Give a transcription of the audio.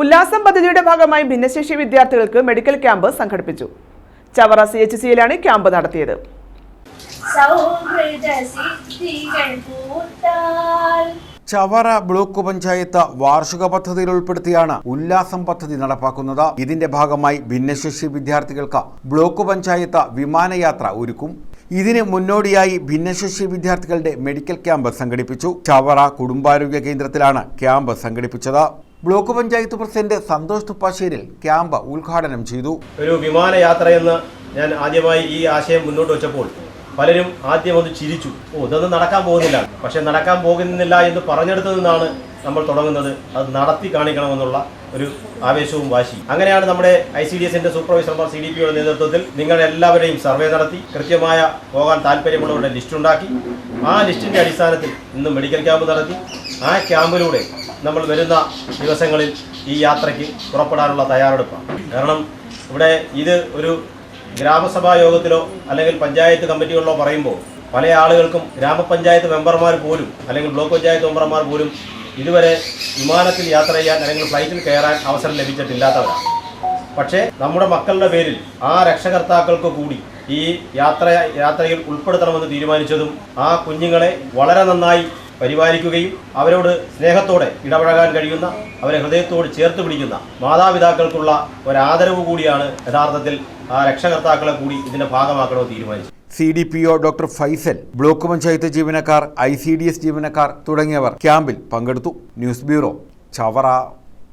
ഉല്ലാസം പദ്ധതിയുടെ ഭാഗമായി ഭിന്നശേഷി വിദ്യാർത്ഥികൾക്ക് മെഡിക്കൽ ക്യാമ്പ് സംഘടിപ്പിച്ചു. ചവറ സി എച്ച് സിയിലാണ് ക്യാമ്പ് നടത്തിയത്. ചവറ ബ്ലോക്ക് പഞ്ചായത്ത് വാർഷിക പദ്ധതിയിൽ ഉൾപ്പെടുത്തിയാണ് ഉല്ലാസം പദ്ധതി നടപ്പാക്കുന്നത്. ഇതിന്റെ ഭാഗമായി ഭിന്നശേഷി വിദ്യാർത്ഥികൾക്ക് ബ്ലോക്ക് പഞ്ചായത്ത് വിമാനയാത്ര ഒരുക്കും. ഇതിന് മുന്നോടിയായി ഭിന്നശേഷി വിദ്യാർത്ഥികളുടെ മെഡിക്കൽ ക്യാമ്പ് സംഘടിപ്പിച്ചു. ചവറ കുടുംബാരോഗ്യ കേന്ദ്രത്തിലാണ് ക്യാമ്പ് സംഘടിപ്പിച്ചത്. Block panchayat president Santhosh Thuppassery camp ഉദ്ഘാടനം ചെയ്തു. ഒരു വിമാനയാത്രയെന്ന് ഞാൻ ആദ്യമായി ഈ ആശയം മുന്നോട്ട് വെച്ചപ്പോൾ പലരും ആദ്യം ഒന്ന് ചിരിച്ചു. ഓ ഇതൊന്നും നടക്കാൻ പോകുന്നില്ല. പക്ഷെ നടക്കാൻ പോകുന്നില്ല എന്ന് പറഞ്ഞെടുത്തു നിന്നാണ് നമ്മൾ തുടങ്ങുന്നത്. അത് നടത്തി കാണിക്കണമെന്നുള്ള ഒരു ആവേശവും വാശി. അങ്ങനെയാണ് നമ്മുടെ ഐ സി ഡി എസിന്റെ സൂപ്പർവൈസർമാർ സി ഡി പിയുടെ നേതൃത്വത്തിൽ നിങ്ങൾ എല്ലാവരെയും സർവേ നടത്തി കൃത്യമായ പോകാൻ താല്പര്യമുള്ളവരുടെ ലിസ്റ്റ് ഉണ്ടാക്കി. ആ ലിസ്റ്റിന്റെ അടിസ്ഥാനത്തിൽ ഇന്ന് മെഡിക്കൽ ക്യാമ്പ് നടത്തി. ആ ക്യാമ്പിലൂടെ നമ്മൾ വരുന്ന ദിവസങ്ങളിൽ ഈ യാത്രയ്ക്ക് പുറപ്പെടാനുള്ള തയ്യാറെടുപ്പാണ്. കാരണം ഇവിടെ ഇത് ഒരു ഗ്രാമസഭാ യോഗത്തിലോ അല്ലെങ്കിൽ പഞ്ചായത്ത് കമ്മിറ്റികളിലോ പറയുമ്പോൾ പല ആളുകൾക്കും ഗ്രാമപഞ്ചായത്ത് മെമ്പർമാർ പോലും അല്ലെങ്കിൽ ബ്ലോക്ക് പഞ്ചായത്ത് മെമ്പർമാർ പോലും ഇതുവരെ വിമാനത്തിൽ യാത്ര ചെയ്യാൻ അല്ലെങ്കിൽ ഫ്ലൈറ്റിൽ കയറാൻ അവസരം ലഭിച്ചിട്ടില്ലാത്തവരാണ്. പക്ഷേ നമ്മുടെ മക്കളുടെ പേരിൽ ആ രക്ഷകർത്താക്കൾക്ക് കൂടി ഈ യാത്ര യാത്രയിൽ ഉൾപ്പെടുത്തണമെന്ന് തീരുമാനിച്ചതും ആ കുഞ്ഞുങ്ങളെ വളരെ നന്നായി പരിപാലിക്കുകയും അവരോട് സ്നേഹത്തോടെ ഇടപഴകാൻ കഴിയുന്ന അവരെ ഹൃദയത്തോട് ചേർത്ത് പിടിക്കുന്ന മാതാപിതാക്കൾക്കുള്ള ഒരാദരവ് കൂടിയാണ് യഥാർത്ഥത്തിൽ ആ രക്ഷകർത്താക്കളെ കൂടി ഇതിന്റെ ഭാഗമാക്കണമെന്ന് തീരുമാനിച്ചു. C D P O doctor Faisal block panchayat ജീവനക്കാർ ഐ സി ഡി എസ് ജീവനക്കാർ തുടങ്ങിയവർ ക്യാമ്പിൽ പങ്കെടുത്തു. News bureau Chavara.